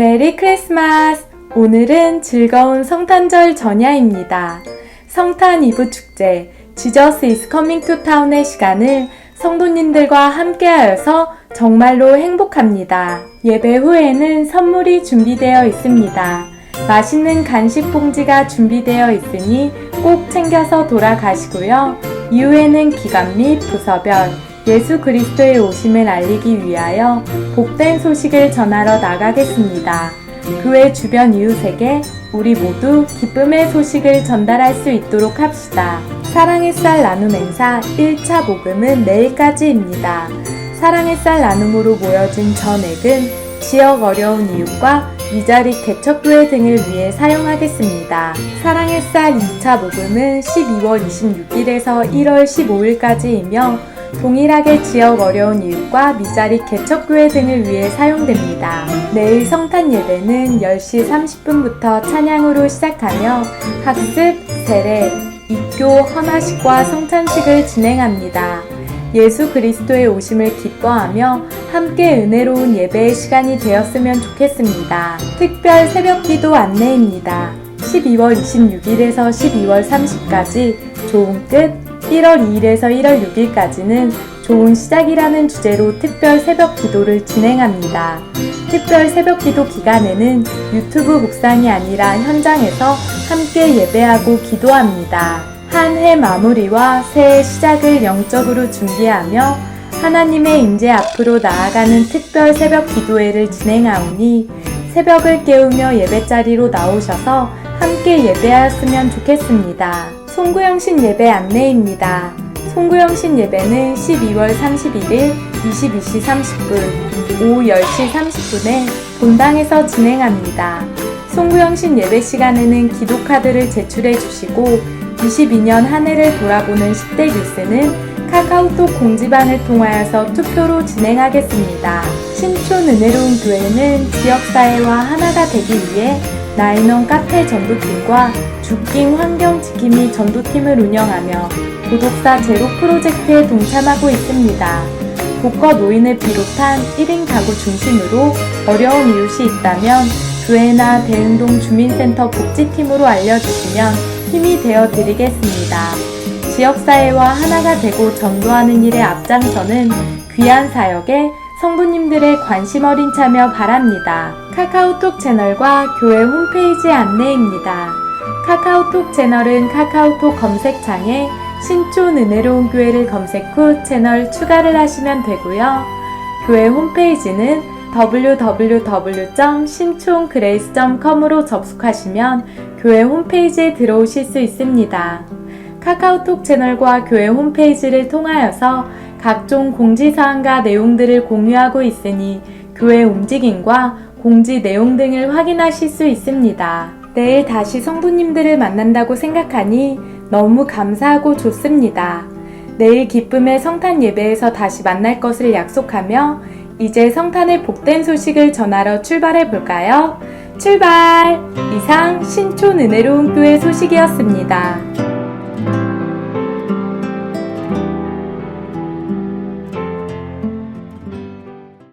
메리 크리스마스! 오늘은 즐거운 성탄절 전야입니다. 성탄 이브 축제, 지저스 이스 커밍 투 타운의 시간을 성도님들과 함께하여서 정말로 행복합니다. 예배 후에는 선물이 준비되어 있습니다. 맛있는 간식 봉지가 준비되어 있으니 꼭 챙겨서 돌아가시고요. 이후에는 기감 및 부서별, 예수 그리스도의 오심을 알리기 위하여 복된 소식을 전하러 나가겠습니다. 교회 주변 이웃에게 우리 모두 기쁨의 소식을 전달할 수 있도록 합시다. 사랑의 쌀 나눔 행사 1차 모금은 내일까지입니다. 사랑의 쌀 나눔으로 모여진 전액은 지역 어려운 이웃과 미자립 개척교회 등을 위해 사용하겠습니다. 사랑의 쌀 2차 모금은 12월 26일에서 1월 15일까지이며 동일하게 지역 어려운 이웃과 미자립 개척교회 등을 위해 사용됩니다. 내일 성탄 예배는 10시 30분부터 찬양으로 시작하며 학습, 세례, 입교, 헌화식과 성찬식을 진행합니다. 예수 그리스도의 오심을 기뻐하며 함께 은혜로운 예배의 시간이 되었으면 좋겠습니다. 특별 새벽 기도 안내입니다. 12월 26일에서 12월 30일까지 좋은 끝, 1월 2일에서 1월 6일까지는 좋은 시작이라는 주제로 특별 새벽 기도를 진행합니다. 특별 새벽 기도 기간에는 유튜브 묵상이 아니라 현장에서 함께 예배하고 기도합니다. 한 해 마무리와 새해 시작을 영적으로 준비하며 하나님의 임재 앞으로 나아가는 특별 새벽 기도회를 진행하오니 새벽을 깨우며 예배자리로 나오셔서 함께 예배하였으면 좋겠습니다. 송구영신 예배 안내입니다. 송구영신 예배는 12월 31일 22시 30분, 오후 10시 30분에 본당에서 진행합니다. 송구영신 예배 시간에는 기도카드를 제출해 주시고 22년 한 해를 돌아보는 10대 뉴스는 카카오톡 공지방을 통하여서 투표로 진행하겠습니다. 신촌 은혜로운 교회는 지역사회와 하나가 되기 위해 나인원 카페 전도팀과 주킹 환경지킴이 전도팀을 운영하며 구독자 제로 프로젝트에 동참하고 있습니다. 복거 노인을 비롯한 1인 가구 중심으로 어려운 이웃이 있다면 교회나 대흥동 주민센터 복지팀으로 알려주시면 힘이 되어 드리겠습니다. 지역사회와 하나가 되고 전도하는 일에 앞장서는 귀한 사역에 성도님들의 관심 어린 참여 바랍니다. 카카오톡 채널과 교회 홈페이지 안내입니다. 카카오톡 채널은 카카오톡 검색창에 신촌 은혜로운 교회를 검색 후 채널 추가를 하시면 되고요. 교회 홈페이지는 www.신촌그레이스.com으로 접속하시면 교회 홈페이지에 들어오실 수 있습니다. 카카오톡 채널과 교회 홈페이지를 통하여서 각종 공지사항과 내용들을 공유하고 있으니 교회 움직임과 공지 내용 등을 확인하실 수 있습니다. 내일 다시 성도님들을 만난다고 생각하니 너무 감사하고 좋습니다. 내일 기쁨의 성탄 예배에서 다시 만날 것을 약속하며 이제 성탄의 복된 소식을 전하러 출발해 볼까요? 출발! 이상 신촌 은혜로운 교회 소식이었습니다.